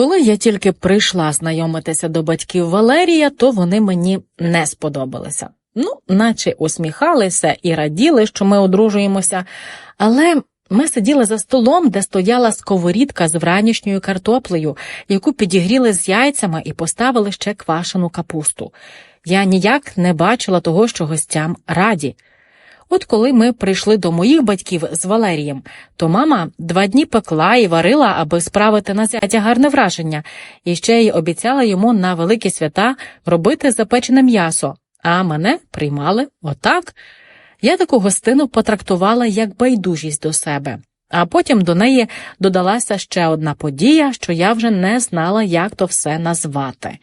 Коли я тільки прийшла знайомитися до батьків Валерія, то вони мені не сподобалися. Ну, наче усміхалися і раділи, що ми одружуємося, але ми сиділи за столом, де стояла сковорідка з вранішньою картоплею, яку підігріли з яйцями і поставили ще квашену капусту. Я ніяк не бачила того, що гостям раді. От коли ми прийшли до моїх батьків з Валерієм, то мама два дні пекла і варила, аби справити на зятя гарне враження, і ще й обіцяла йому на великі свята робити запечене м'ясо, а мене приймали отак. Я таку гостину потрактувала як байдужість до себе. А потім до неї додалася ще одна подія, що я вже не знала, як то все назвати.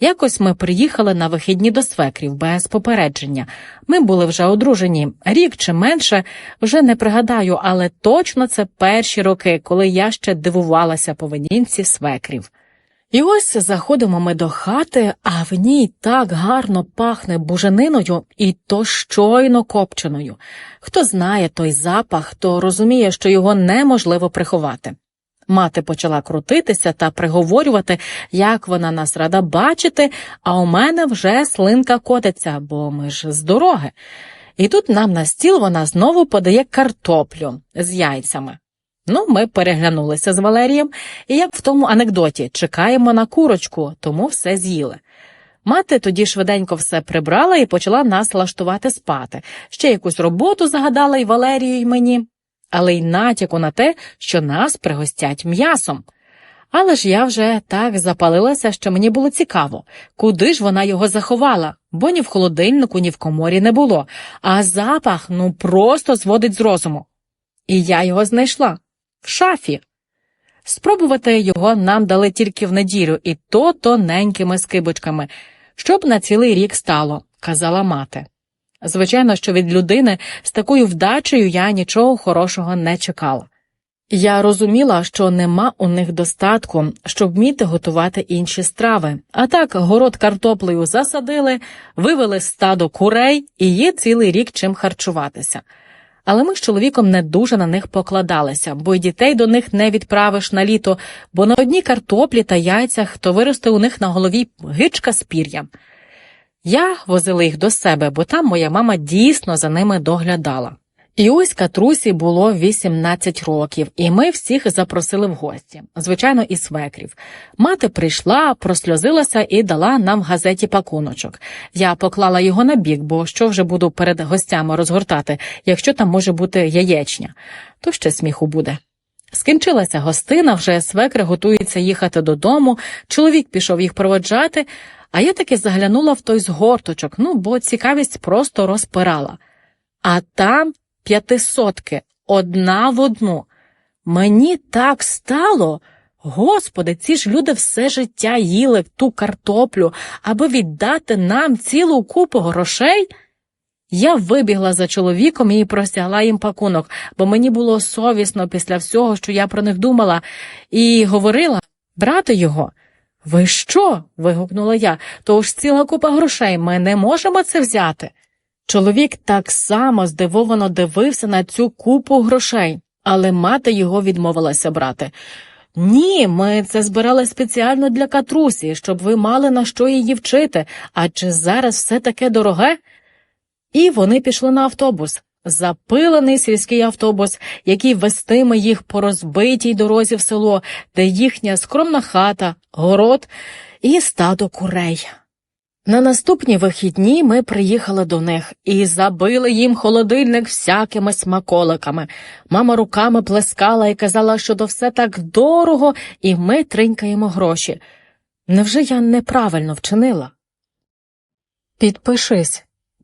Якось ми приїхали на вихідні до свекрів без попередження. Ми були вже одружені рік чи менше, вже не пригадаю, але точно це перші роки, коли я ще дивувалася поведінці свекрів. І ось заходимо ми до хати, а в ній так гарно пахне бужениною і то щойно копченою. Хто знає той запах, то розуміє, що його неможливо приховати. Мати почала крутитися та приговорювати, як вона нас рада бачити, а у мене вже слинка котиться, бо ми ж з дороги. І тут нам на стіл вона знову подає картоплю з яйцями. Ну, ми переглянулися з Валерієм, і як в тому анекдоті чекаємо на курочку, тому все з'їли. Мати тоді швиденько все прибрала і почала нас лаштувати спати. Ще якусь роботу загадала і Валерію, і мені, але й натяку на те, що нас пригостять м'ясом. Але ж я вже так запалилася, що мені було цікаво, куди ж вона його заховала, бо ні в холодильнику, ні в коморі не було, а запах ну просто зводить з розуму. І я його знайшла в шафі. Спробувати його нам дали тільки в неділю, і то тоненькими скибочками, щоб на цілий рік стало, казала мати. Звичайно, що від людини з такою вдачею я нічого хорошого не чекала. Я розуміла, що нема у них достатку, щоб вміти готувати інші страви. А так город картоплею засадили, вивели стадо курей і є цілий рік чим харчуватися. Але ми з чоловіком не дуже на них покладалися, бо й дітей до них не відправиш на літо, бо на одній картоплі та яйцях то виросте у них на голові гичка з пір'ям. Я возила їх до себе, бо там моя мама дійсно за ними доглядала. І ось Катрусі було 18 років, і ми всіх запросили в гості, звичайно, і свекрів. Мати прийшла, просльозилася і дала нам в газеті пакуночок. Я поклала його на бік, бо що вже буду перед гостями розгортати, якщо там може бути яєчня, то ще сміху буде. Скінчилася гостина, вже свекри готуються їхати додому, чоловік пішов їх проводжати, а я таки заглянула в той згорточок, ну, бо цікавість просто розпирала. А там п'ятисотки, одна в одну. Мені так стало. Господи, ці ж люди все життя їли ту картоплю, аби віддати нам цілу купу грошей. Я вибігла за чоловіком і простягла їм пакунок, бо мені було совісно після всього, що я про них думала, і говорила брати його. Ви що? вигукнула я. То ж ціла купа грошей, ми не можемо це взяти. Чоловік так само здивовано дивився на цю купу грошей, але мати його відмовилася брати. Ні, ми це збирали спеціально для катрусі, щоб ви мали на що її вчити, адже зараз все таке дороге. І вони пішли на автобус. Запилений сільський автобус, який вестиме їх по розбитій дорозі в село, де їхня скромна хата, город і стадо курей. На наступні вихідні ми приїхали до них і забили їм холодильник всякими смаколиками. Мама руками плескала і казала, що то все так дорого, і ми тринькаємо гроші. Невже я неправильно вчинила? Підпишись,